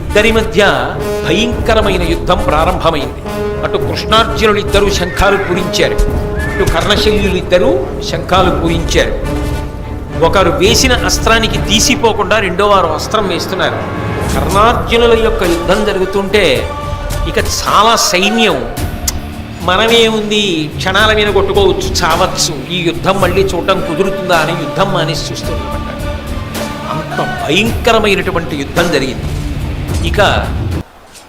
ఇద్దరి మధ్య భయంకరమైన యుద్ధం ప్రారంభమైంది. అటు కృష్ణార్జునులు ఇద్దరు శంఖాలు పూరించారు. అటు కర్ణశల్యులు ఇద్దరు శంఖాలు పూరించారు. ఒకరు వేసిన అస్త్రానికి తీసిపోకుండా రెండో వారు అస్త్రం వేస్తున్నారు. కర్ణార్జునుల యొక్క యుద్ధం జరుగుతుంటే ఇక చాలా సైన్యం మనమే ఉంది క్షణాల మీద కొట్టుకోవచ్చు చావచ్చు. ఈ యుద్ధం మళ్ళీ చూడటం కుదురుతుందా అని యుద్ధం మానేసి చూస్తున్నమాట అంత భయంకరమైనటువంటి యుద్ధం జరిగింది. ఇక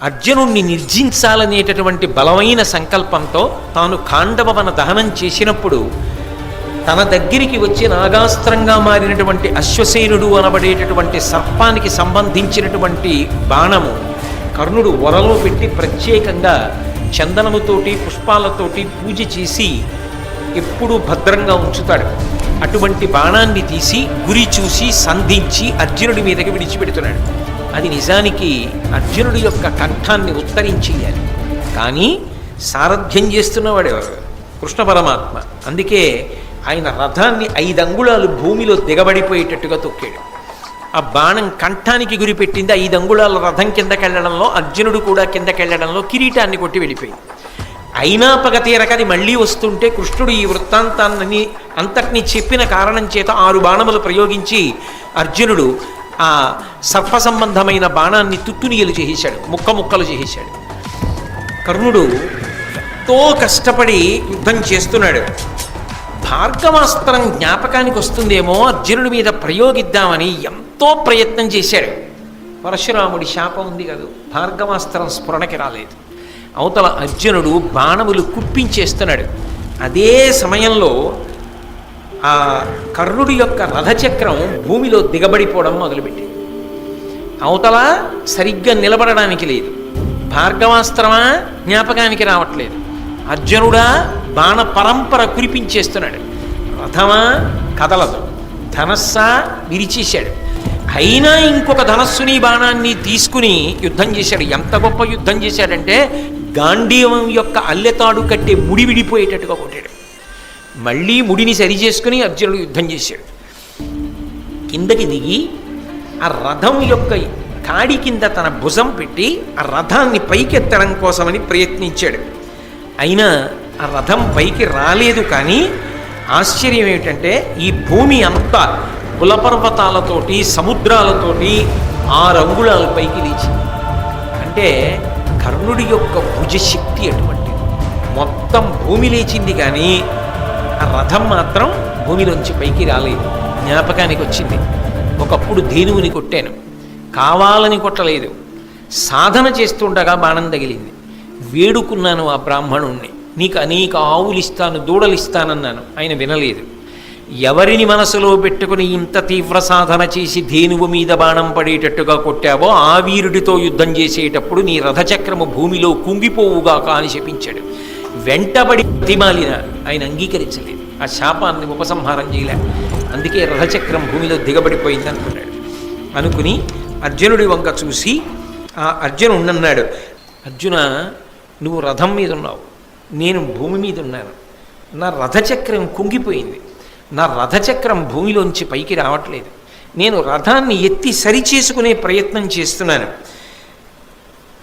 అర్జునుణ్ణి నిర్జించాలనేటటువంటి బలమైన సంకల్పంతో తాను ఖాండవన దహనం చేసినప్పుడు తన దగ్గరికి వచ్చి నాగాస్త్రంగా మారినటువంటి అశ్వసేనుడు అనబడేటటువంటి సర్పానికి సంబంధించినటువంటి బాణము కర్ణుడు వరలో పెట్టి ప్రత్యేకంగా చందనముతోటి పుష్పాలతోటి పూజ చేసి ఎప్పుడూ భద్రంగా ఉంచుతాడు. అటువంటి బాణాన్ని తీసి గురి చూసి సంధించి అర్జునుడి మీదకి విడిచిపెడుతున్నాడు. అది నిజానికి అర్జునుడి యొక్క కంఠాన్ని ఉత్తరించేయాలి కానీ సారథ్యం చేస్తున్నవాడు ఎవరు కృష్ణ పరమాత్మ. అందుకే ఆయన రథాన్ని ఐదు అంగుళాలు భూమిలో దిగబడిపోయేటట్టుగా తొక్కాడు. ఆ బాణం కంఠానికి గురిపెట్టింది ఐదు అంగుళాల రథం కిందకెళ్ళడంలో అర్జునుడు కూడా కిందకెళ్ళడంలో కిరీటాన్ని కొట్టి వెళ్ళిపోయింది. అయినా పగ తీరకది మళ్ళీ వస్తుంటే కృష్ణుడు ఈ వృత్తాంతాన్ని అంతటినీ చెప్పిన కారణం చేత ఆరు బాణములు ప్రయోగించి అర్జునుడు ఆ సర్ప సంబంధమైన బాణాన్ని తుత్తునియలు చేసేశాడు ముక్క ముక్కలు చేసేశాడు. కర్ణుడు ఎంతో కష్టపడి యుద్ధం చేస్తున్నాడు. భార్గవాస్త్రం జ్ఞాపకానికి వస్తుందేమో అర్జునుడి మీద ప్రయోగిద్దామని ఎంతో ప్రయత్నం చేశాడు. పరశురాముడి శాపం ఉంది కదా భార్గవాస్త్రం స్ఫురణకి రాలేదు. అవతల అర్జునుడు బాణములు కుప్పించేస్తున్నాడు. అదే సమయంలో ఆ కర్ణుడి యొక్క రథచక్రం భూమిలో దిగబడిపోవడం మొదలుపెట్టింది. అవతల సరిగ్గా నిలబడడానికి లేదు. భార్గవాస్త్రమా? జ్ఞాపకానికి రావట్లేదు. అర్జునుడా బాణ పరంపర కురిపించేస్తున్నాడు. రథమా? కదలదు. ధనస్సా? విరిచేశాడు. అయినా ఇంకొక ధనస్సుని బాణాన్ని తీసుకుని యుద్ధం చేశాడు. ఎంత గొప్ప యుద్ధం చేశాడంటే గాంధీవం యొక్క అల్లెతాడు కట్టే ముడి విడిపోయేటట్టుగా కొట్టాడు. మళ్ళీ ముడిని సరి చేసుకుని అర్జునుడు యుద్ధం చేశాడు. కిందకి దిగి ఆ రథం యొక్క కాడి కింద తన భుజం పెట్టి ఆ రథాన్ని పైకెత్తడం కోసమని ప్రయత్నించాడు. అయినా ఆ రథం పైకి రాలేదు కానీ ఆశ్చర్యం ఏమిటంటే ఈ భూమి అంతా కులపర్వతాలతోటి సముద్రాలతోటి ఆరు అంగుళాల పైకి లేచింది. అంటే కర్ణుడి యొక్క భుజశక్తి అటువంటిది. మొత్తం భూమి లేచింది కానీ ఆ రథం మాత్రం భూమిలోంచి పైకి రాలేదు. జ్ఞాపకానికి వచ్చింది. ఒకప్పుడు ధేనువుని కొట్టాను. కావాలని కొట్టలేదు. సాధన చేస్తుండగా బాణం తగిలింది. వేడుకున్నాను ఆ బ్రాహ్మణుణ్ణి. నీకు అనేక ఆవులు ఇస్తాను దూడలు ఇస్తానన్నాను ఆయన వినలేదు. ఎవరిని మనసులో పెట్టుకుని ఇంత తీవ్ర సాధన చేసి ధేనువు మీద బాణం పడేటట్టుగా కొట్టావో ఆ వీరుడితో యుద్ధం చేసేటప్పుడు నీ రథచక్రము భూమిలో కుంగిపోవుగా కాని శపించాడు. వెంటబడి తిమాలిన ఆయన అంగీకరించలేదు ఆ శాపాన్ని ఉపసంహారం చేయలే. అందుకే రథచక్రం భూమిలో దిగబడిపోయింది అనుకున్నాడు అనుకుని అర్జునుడి వంక చూసి ఆ అర్జునుడు అన్నాడు అర్జున నువ్వు రథం మీద ఉన్నావు. నేను భూమి మీద ఉన్నాను. నా రథచక్రం కుంగిపోయింది. నా రథచక్రం భూమిలోంచి పైకి రావట్లేదు. నేను రథాన్ని ఎత్తి సరిచేసుకునే ప్రయత్నం చేస్తున్నాను.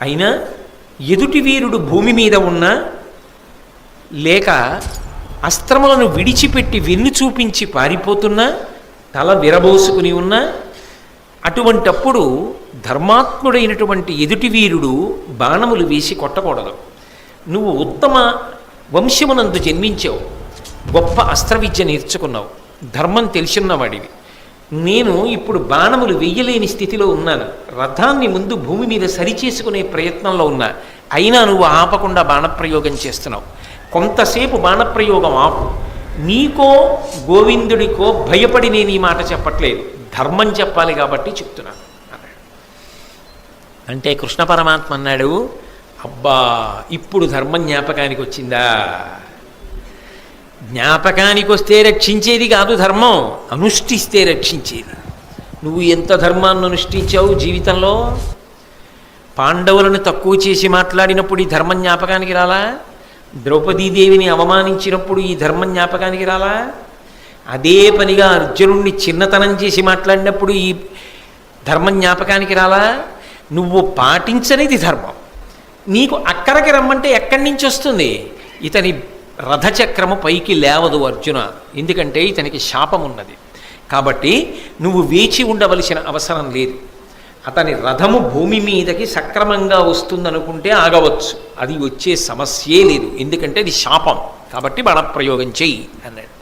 అయినా ఎదుటి వీరుడు భూమి మీద ఉన్నా లేక అస్త్రములను విడిచిపెట్టి వెన్ను చూపించి పారిపోతున్నా తల విరబోసుకుని ఉన్నా అటువంటప్పుడు ధర్మాత్ముడైనటువంటి ఎదుటి వీరుడు బాణములు వేసి కొట్టకూడదు. నువ్వు ఉత్తమ వంశమునందు జన్మించావు గొప్ప అస్త్ర విద్య నేర్చుకున్నావు ధర్మం తెలిసిన్నవాడివి నేను ఇప్పుడు బాణములు వెయ్యలేని స్థితిలో ఉన్నాను. రథాన్ని ముందు భూమి మీద సరిచేసుకునే ప్రయత్నంలో ఉన్నా. అయినా నువ్వు ఆపకుండా బాణప్రయోగం చేస్తున్నావు. కొంతసేపు బాణప్రయోగం ఆపు. నీకో గోవిందుడికో భయపడి నేను ఈ మాట చెప్పట్లేదు. ధర్మం చెప్పాలి కాబట్టి చెప్తున్నాను అంటే కృష్ణ పరమాత్మ అన్నాడు అబ్బా ఇప్పుడు ధర్మం జ్ఞాపకానికి వచ్చిందా? జ్ఞాపకానికి వస్తే రక్షించేది కాదు ధర్మం అనుష్ఠిస్తే రక్షించేది. నువ్వు ఎంత ధర్మాన్ని అనుష్ఠించావు జీవితంలో? పాండవులను తక్కువ చేసి మాట్లాడినప్పుడు ఈ ధర్మం జ్ఞాపకానికి రాలా? ద్రౌపదీదేవిని అవమానించినప్పుడు ఈ ధర్మం జ్ఞాపకానికి రాలా? అదే పనిగా అర్జునుణ్ణి చిన్నతనం చేసి మాట్లాడినప్పుడు ఈ ధర్మం జ్ఞాపకానికి రాలా? నువ్వు పాటించనిది ధర్మం. నీకు అక్కడికి రమ్మంటే ఎక్కడి నుంచి వస్తుంది? ఇతని రథచక్రము పైకి లేవదు అర్జున. ఎందుకంటే ఇతనికి శాపం ఉన్నది కాబట్టి నువ్వు వేచి ఉండవలసిన అవసరం లేదు. అతని రథము భూమి మీదకి సక్రమంగా వస్తుందనుకుంటే ఆగవచ్చు. అది వచ్చే సమస్యే లేదు. ఎందుకంటే అది శాపం. కాబట్టి బాణప్రయోగం చెయ్యి అన్నాడు.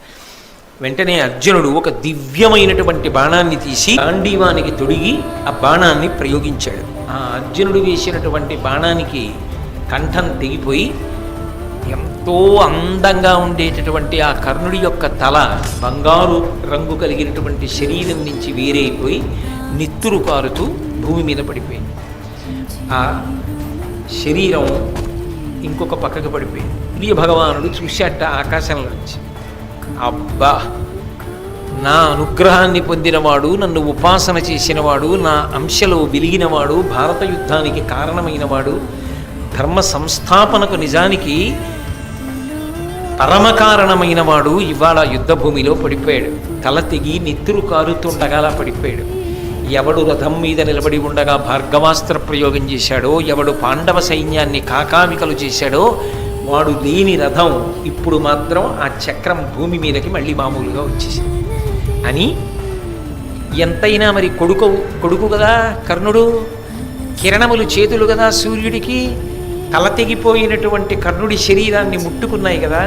వెంటనే అర్జునుడు ఒక దివ్యమైనటువంటి బాణాన్ని తీసి గాంధీవానికి తొడిగి ఆ బాణాన్ని ప్రయోగించాడు. ఆ అర్జునుడు వేసినటువంటి బాణానికి కంఠం తెగిపోయి ఎంతో అందంగా ఉండేటటువంటి ఆ కర్ణుడి యొక్క తల బంగారు రంగు కలిగినటువంటి శరీరం నుంచి వేరైపోయి నిత్తురు కారుతూ భూమి మీద పడిపోయింది. ఆ శరీరం ఇంకొక పక్కకు పడిపోయింది. ప్రియ భగవానుడు చూశాట ఆకాశంలోంచి అబ్బా! నా అనుగ్రహాన్ని పొందినవాడు నన్ను ఉపాసన చేసినవాడు నా అంశలో వెలిగినవాడు భారత యుద్ధానికి కారణమైనవాడు ధర్మ సంస్థాపనకు నిజానికి పరమ కారణమైనవాడు ఇవాళ యుద్ధ భూమిలో పడిపోయాడు. తల తెగి నెత్తురు కారుతుండగా అలా పడిపోయాడు. ఎవడు రథం మీద నిలబడి ఉండగా భార్గవాస్త్ర ప్రయోగం చేశాడో ఎవడు పాండవ సైన్యాన్ని కాకామికలు చేశాడో వాడు లేని రథం ఇప్పుడు మాత్రం ఆ చక్రం భూమి మీదకి మళ్ళీ మామూలుగా వచ్చేసింది. అని ఎంతైనా మరి కొడుకు కొడుకు కదా కర్ణుడు కిరణములు చేతులు కదా సూర్యుడికి తల తెగిపోయినటువంటి కర్ణుడి శరీరాన్ని ముట్టుకున్నాయి కదా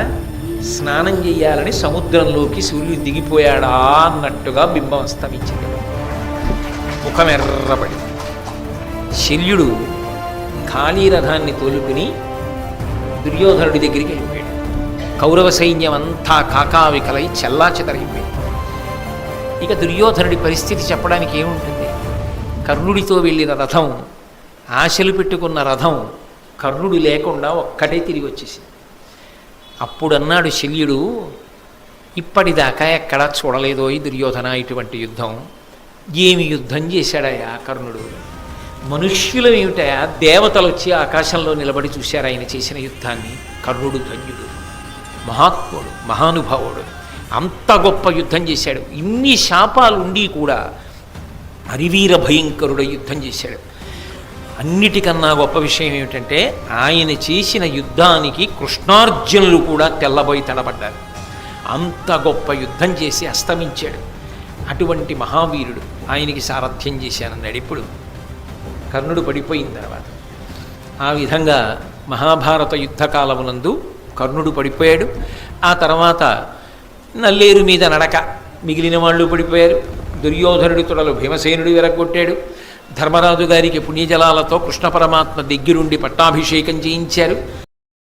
స్నానం చేయాలని సముద్రంలోకి సూర్యుడు దిగిపోయాడా అన్నట్టుగా బింబం అస్తమించింది. ముఖం ఎర్రబడి శల్యుడు ఖాళీ రథాన్ని తోలుకుని దుర్యోధనుడి దగ్గరికి వెళ్ళిపోయాడు. కౌరవ సైన్యం అంతా కాకావికలై చెల్లాచెదరైపోయింది ఇక దుర్యోధనుడి పరిస్థితి చెప్పడానికి ఏముంటుంది? కర్ణుడితో వెళ్ళిన రథం ఆశలు పెట్టుకున్న రథం కర్ణుడు లేకుండా ఒక్కటే తిరిగి వచ్చేసింది. అప్పుడు అన్నాడు శల్యుడు ఇప్పటిదాకా ఎక్కడా చూడలేదో ఈ దుర్యోధన ఇటువంటి యుద్ధం. ఏమి యుద్ధం చేశాడయా కర్ణుడు మనుష్యులు ఏమిటయా దేవతలు వచ్చి ఆకాశంలో నిలబడి చూశారు ఆయన చేసిన యుద్ధాన్ని. కర్ణుడు ధన్యుడు మహాత్ముడు మహానుభావుడు అంత గొప్ప యుద్ధం చేశాడు. ఇన్ని శాపాలు ఉండి కూడా హరివీర భయంకరుడు యుద్ధం చేశాడు. అన్నిటికన్నా గొప్ప విషయం ఏమిటంటే ఆయన చేసిన యుద్ధానికి కృష్ణార్జునులు కూడా తెల్లబోయి తడబడ్డారు అంత గొప్ప యుద్ధం చేసి అస్తమించాడు. అటువంటి మహావీరుడు ఆయనకి సారథ్యం చేశానన్నాడు ఇప్పుడు. కర్ణుడు పడిపోయిన తర్వాత. ఆ విధంగా మహాభారత యుద్ధకాలమునందు కర్ణుడు పడిపోయాడు. ఆ తర్వాత నల్లేరు మీద నడక మిగిలిన వాళ్ళు పడిపోయారు. దుర్యోధనుడి తొడలు భీమసేనుడు విరగొట్టాడు. ధర్మరాజు గారికి పుణ్యజలాలతో కృష్ణ పరమాత్మ దగ్గరుండి పట్టాభిషేకం చేయించారు.